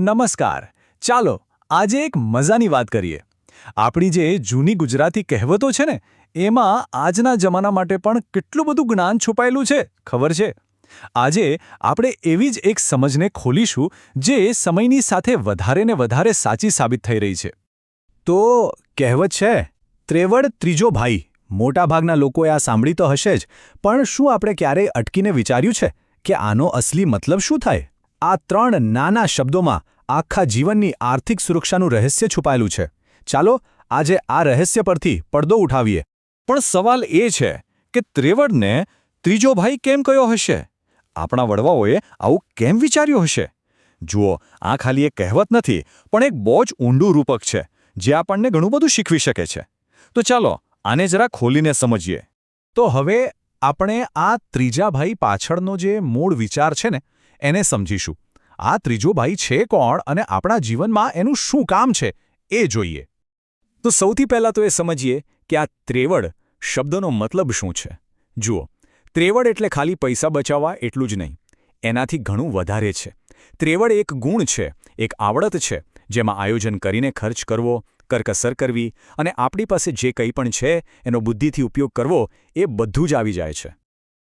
નમસ્કાર. ચાલો, આજે એક મજાની વાત કરીએ. આપણી જે જૂની ગુજરાતી કહેવતો છે ને, એમાં આજના જમાના માટે પણ કેટલું બધું જ્ઞાન છુપાયેલું છે, ખબર છે? આજે આપણે એવી જ એક સમજને ખોલીશું, જે સમયની સાથે વધારે ને વધારે સાચી સાબિત થઈ રહી છે. તો કહેવત છે, ત્રેવડ ત્રીજો ભાઈ. મોટાભાગના લોકોએ આ સાંભળી તો હશે જ, પણ શું આપણે ક્યારેય અટકીને વિચાર્યું છે કે આનો અસલી મતલબ શું થાય? આ ત્રણ નાના શબ્દોમાં આખા જીવનની આર્થિક સુરક્ષાનું રહસ્ય છુપાયેલું છે. ચાલો આજે આ રહસ્ય પરથી પડદો ઉઠાવીએ. પણ સવાલ એ છે કે ત્રેવડને ત્રીજો ભાઈ કેમ કયો હશે? આપણા વડવાઓએ આવું કેમ વિચાર્યું હશે? જુઓ, આ ખાલી એક કહેવત નથી, પણ એક બહુ જ ઊંડું રૂપક છે, જે આપણને ઘણું બધું શીખવી શકે છે. તો ચાલો આને જરા ખોલીને સમજીએ. તો હવે આપણે આ ત્રીજા ભાઈ પાછળનો જે મૂળ વિચાર છે ને એને સમજીશું. આ ત્રીજો ભાઈ છે કોણ અને આપણા જીવનમાં એનું શું કામ છે એ જોઈએ. તો સૌથી પહેલાં તો એ સમજીએ કે આ ત્રેવડ શબ્દનો મતલબ શું છે. જુઓ, ત્રેવડ એટલે ખાલી પૈસા બચાવવા એટલું જ નહીં. એનાથી ઘણું વધારે છે. ત્રેવડ એક ગુણ છે, એક આવડત છે, જેમાં આયોજન કરીને ખર્ચ કરવો, કરકસર કરવી અને આપણી પાસે જે કંઈ પણ છે, એનો બુદ્ધિથી ઉપયોગ કરવો એ બધું જ આવી જાય છે.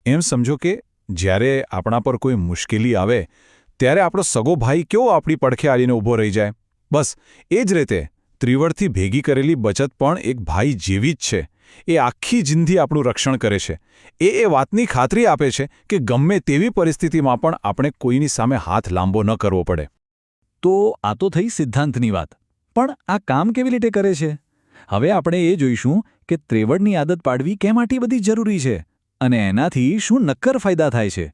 એમ સમજો કે જ્યારે આપણા પર કોઈ મુશ્કેલી આવે, ત્યારે આપણો સગો ભાઈ કેવો આપણી પડખે આવીને ઊભો રહી જાય? બસ, એ જ રીતે ત્રિવળથી ભેગી કરેલી બચત પણ એક ભાઈ જેવી જ છે. એ આખી જિંદગી આપણું રક્ષણ કરે છે. એ એ વાતની ખાતરી આપે છે કે ગમે તેવી પરિસ્થિતિમાં પણ આપણે કોઈની સામે હાથ લાંબો ન કરવો પડે. તો આ તો થઈ સિદ્ધાંતની વાત. પણ આ કામ કેવી રીતે કરે છે? હવે આપણે એ જોઈશું કે ત્રેવડની આદત પાડવી કેમ આટલી બધી જરૂરી છે? અને એનાથી શું નક્કર ફાયદા થાય છે?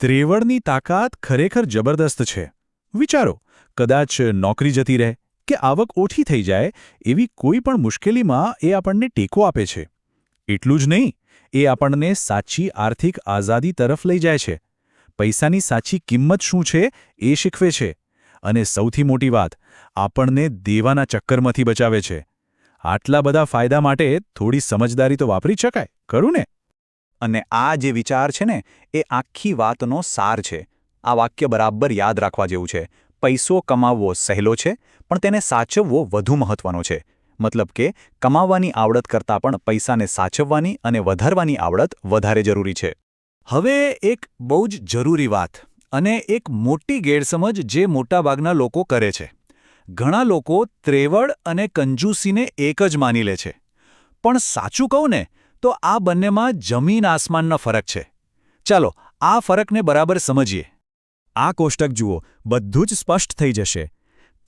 ત્રેવડની તાકાત ખરેખર જબરદસ્ત છે. વિચારો, કદાચ નોકરી જતી રહે કે આવક ઓછી થઈ જાય એવી કોઈ પણ મુશ્કેલીમાં એ આપણને ટેકો આપે છે. એટલું જ નહીં, એ આપણને સાચી આર્થિક આઝાદી તરફ લઈ જાય છે. પૈસાની સાચી કિંમત શું છે એ શીખવે છે. અને સૌથી મોટી વાત, આપણને દેવાના ચક્કરમાંથી બચાવે છે. આટલા બધા ફાયદા માટે થોડી સમજદારી તો વાપરી શકાય, ખરું ને? અને આ જે વિચાર છે ને, એ આખી વાતનો સાર છે. આ વાક્ય બરાબર યાદ રાખવા જેવું છે. પૈસો કમાવવો સહેલો છે, પણ તેને સાચવવો વધુ મહત્વનો છે. મતલબ કે કમાવવાની આવડત કરતાં પણ પૈસાને સાચવવાની અને વધારવાની આવડત વધારે જરૂરી છે. હવે એક બહુ જ જરૂરી વાત અને એક મોટી ગેરસમજ જે મોટાભાગના લોકો કરે છે. ઘણા લોકો ત્રેવડ અને કંજૂસીને એક જ માની લે છે. પણ સાચું કહું ને તો આ બંનેમાં જમીન આસમાનનો ફરક છે. ચાલો, આ ફરકને બરાબર સમજીએ. આ કોષ્ટક જુઓ, બધું જ સ્પષ્ટ થઈ જશે.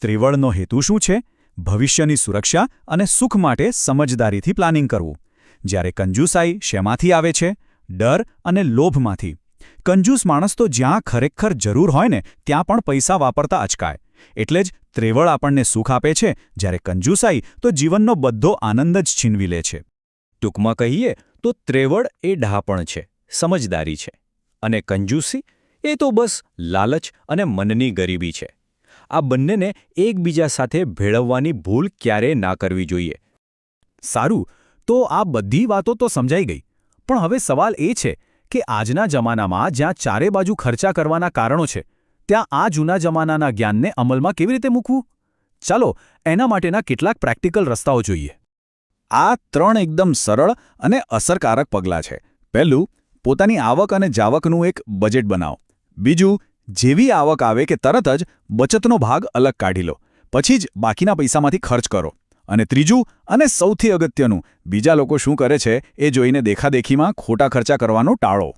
ત્રિવળનો હેતુ શું છે? ભવિષ્યની સુરક્ષા અને સુખ માટે સમજદારીથી પ્લાનિંગ કરવું. જ્યારે કંજૂસાઈ શેમાંથી આવે છે? ડર અને લોભમાંથી. કંજૂસ માણસ તો જ્યાં ખરેખર જરૂર હોય ને, ત્યાં પણ પૈસા વાપરતા અચકાય. એટલે જ ત્રેવળ આપણને સુખ આપે છે, જ્યારે કંજૂસાઈ તો જીવનનો બધો આનંદ જ છીનવી લે છે. ટૂંકમાં કહીએ તો ત્રેવડ એ ડહાપણ છે, સમજદારી છે અને કંજૂસી એ તો બસ લાલચ અને મનની ગરીબી છે. આ બંનેને એકબીજા સાથે ભેળવવાની ભૂલ ક્યારેય ના કરવી જોઈએ. સારું, તો આ બધી વાતો તો સમજાઈ ગઈ, પણ હવે સવાલ એ છે કે આજના જમાનામાં જ્યાં ચારે બાજુ ખર્ચા કરવાના કારણો છે, ત્યાં આ જૂના જમાનાના જ્ઞાનને અમલમાં કેવી રીતે મૂકવું? ચાલો, એના માટેના કેટલાક પ્રેક્ટિકલ રસ્તાઓ જોઈએ. આ ત્રણ એકદમ સરળ અને અસરકારક પગલાં છે. પહેલું, પોતાની આવક અને જાવકનું એક બજેટ બનાવો. બીજું, જેવી આવક આવે કે તરત જ બચતનો ભાગ અલગ કાઢી લો. પછી જ બાકીના પૈસામાંથી ખર્ચ કરો. અને ત્રીજું, અને સૌથી અગત્યનું, બીજા લોકો શું કરે છે એ જોઈને દેખાદેખીમાં ખોટા ખર્ચા કરવાનો ટાળો.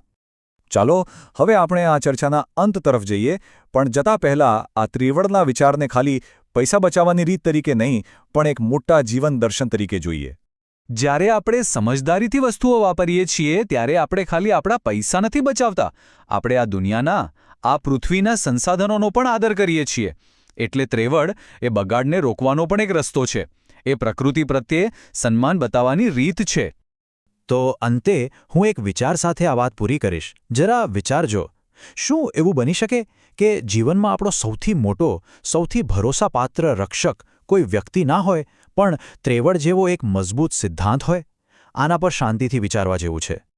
ચાલો, હવે આપણે આ ચર્ચાના અંત તરફ જઈએ, પણ જતા પહેલાં આ ત્રિવળના વિચારને ખાલી પૈસા બચાવવાની રીત તરીકે નહીં, પણ એક મોટા જીવન દર્શન તરીકે જોઈએ. જ્યારે આપણે સમજદારીથી વસ્તુઓ વાપરીએ છીએ, ત્યારે આપણે ખાલી આપણા પૈસા નથી બચાવતા. આપણે આ દુનિયાના, આ પૃથ્વીના સંસાધનોનો પણ આદર કરીએ છીએ. એટલે ત્રેવડ, એ બગાડને રોકવાનો પણ એક રસ્તો છે. એ પ્રકૃતિ પ્રત્યે સન્માન બતાવવાની રીત છે. તો અંતે, હું એક વિચાર સાથે આ વાત પૂરી કરીશ. જરા વિચારજો. શું એવું બની શકે? કે જીવનમાં આપણો સૌથી મોટો, સૌથી ભરોસાપાત્ર રક્ષક કોઈ વ્યક્તિ ના હોય, પણ ત્રેવડ જેવો એક મજબૂત સિદ્ધાંત હોય? આના પર શાંતિથી વિચારવા જેવું છે.